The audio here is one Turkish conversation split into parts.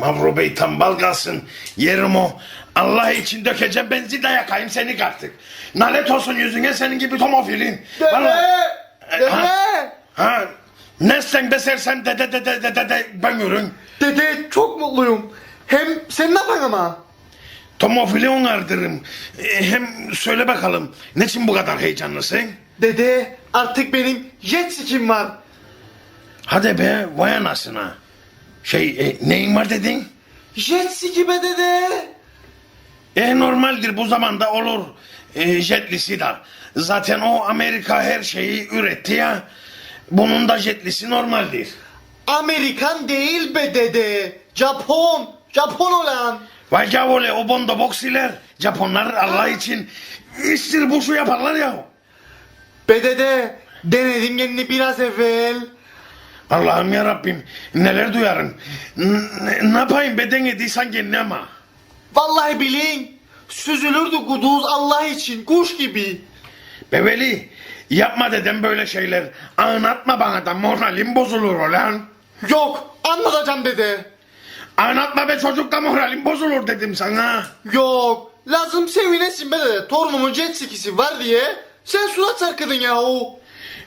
Mavro Bey tambal kalsın. Yerim o. Allah için dökeceğim benzin de yakayım seni artık. Nalet olsun yüzüne senin gibi tomofilin. Dede! Vallahi- Dede! Ha, ha. Ne sen besersen de de de de de de de ben ürün. Dede çok mutluyum. Hem sen ne yapan ama? Tomofili onardırım. E, hem söyle bakalım. Ne için bu kadar heyecanlısın? Dede artık benim jet ski'm var. Hadi be vay anasına. Şey e, neyin var dedin? Jet ski be dede. E normaldir bu zamanda olur. E, jetlisi de. Zaten o Amerika her şeyi üretti ya. Bunun da jetlisi normaldir. Amerikan değil be dede. Japon. Japon olan. Vay cavole o bondo boksiler. Japonlar Allah için iştir bu şu yaparlar ya. Be dede denedim kendini biraz evvel. Allah'ım ya Rabbim neler duyarım. N- ne yapayım beden yediysen kendine ama. Vallahi bilin. Süzülürdü kuduz Allah için kuş gibi. Beveli yapma dedem böyle şeyler. Anlatma bana da moralim bozulur olan. Yok anlatacağım dede. Anlatma be çocuk da moralim bozulur dedim sana. Yok lazım sevinesin be dede. Torunumun jet skisi var diye. Sen surat sarkıdın yahu.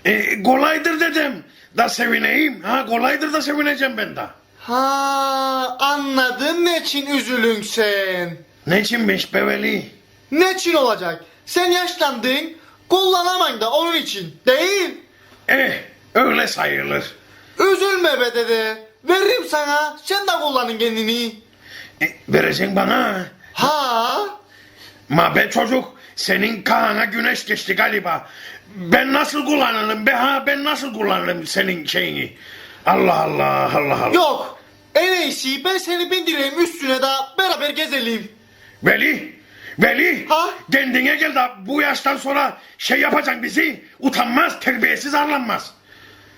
E, kolaydır dedim. Da sevineyim. Ha kolaydır da sevineceğim ben de. Ha anladım ne için üzülün sen. Ne içinmiş Beveli? Ne için olacak? Sen yaşlandın, kullanamayın da onun için. Değil. Eh öyle sayılır. Üzülme be dede. Veririm sana, sen de kullanın kendini. E, vereceksin bana. Ha? Ma be çocuk senin kahana güneş geçti galiba. Ben nasıl kullanırım be ha ben nasıl kullanırım senin şeyini. Allah Allah Allah Allah. Yok. En iyisi ben seni bindireyim üstüne de beraber gezelim. Veli, Veli, Ha? kendine gel de bu yaştan sonra şey yapacaksın bizi. Utanmaz, terbiyesiz arlanmaz.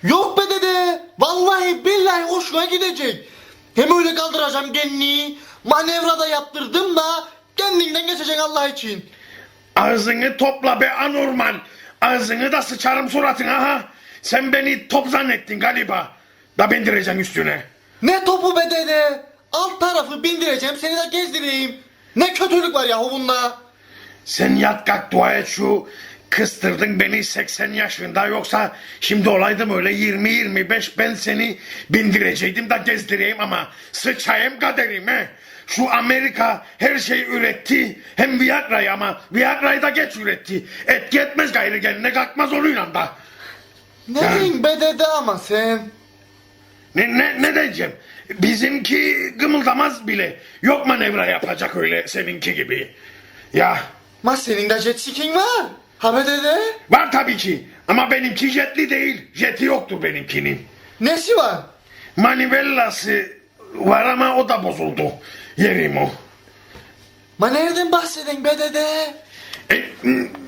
Yok be dede. Vallahi billahi hoşuna gidecek. Hem öyle kaldıracağım kendini. Manevra da yaptırdım da kendinden geçeceksin Allah için. Ağzını topla be anormal. Ağzını da sıçarım suratına ha. Sen beni top zannettin galiba. Da bindireceksin üstüne. Ne topu be dede? Alt tarafı bindireceğim seni de gezdireyim. Ne kötülük var yahu bunda. Sen yat kalk dua et şu. Kıstırdın beni 80 yaşında yoksa şimdi olaydım öyle 20-25 ben seni bindireceydim da gezdireyim ama sıçayım kaderime. Şu Amerika her şeyi üretti hem Viagra'yı ama Viagra'yı da geç üretti. Etki etmez gayrı kendine kalkmaz onunla da. Ne diyeyim be dede ama sen. Ne, ne, ne diyeceğim? Bizimki gımıldamaz bile. Yok manevra yapacak öyle seninki gibi. Ya Ma senin de jet ski'in var. Ha be dede. var tabii ki ama benimki jetli değil. Jeti yoktur benimkinin. Nesi var? Manivellası var ama o da bozuldu. Yerim o. Ma nereden bahseden be dede? E,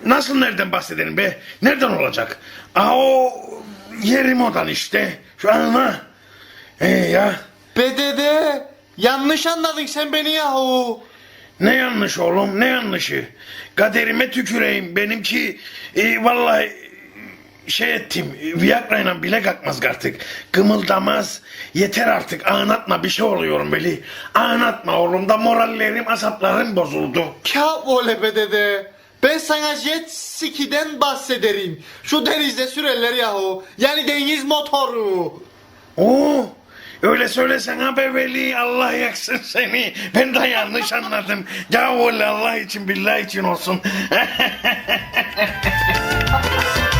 nasıl nereden bahsedelim be? Nereden olacak? Aa o yerim odan işte. Şu an ha. E ya. Be dede. Yanlış anladın sen beni yahu. Ne yanlış oğlum ne yanlışı? Kaderime tüküreyim benimki e, vallahi şey ettim Viagra'yla bile kalkmaz artık. Kımıldamaz yeter artık anlatma bir şey oluyorum Beli. Anlatma oğlum da morallerim asaplarım bozuldu. Ka ole be dede. Ben sana jet ski'den bahsederim. Şu denizde sürerler yahu. Yani deniz motoru. Oo öyle söylesen ha be Veli Allah yaksın seni. Ben de yanlış anladım. Ya Allah için billah için olsun.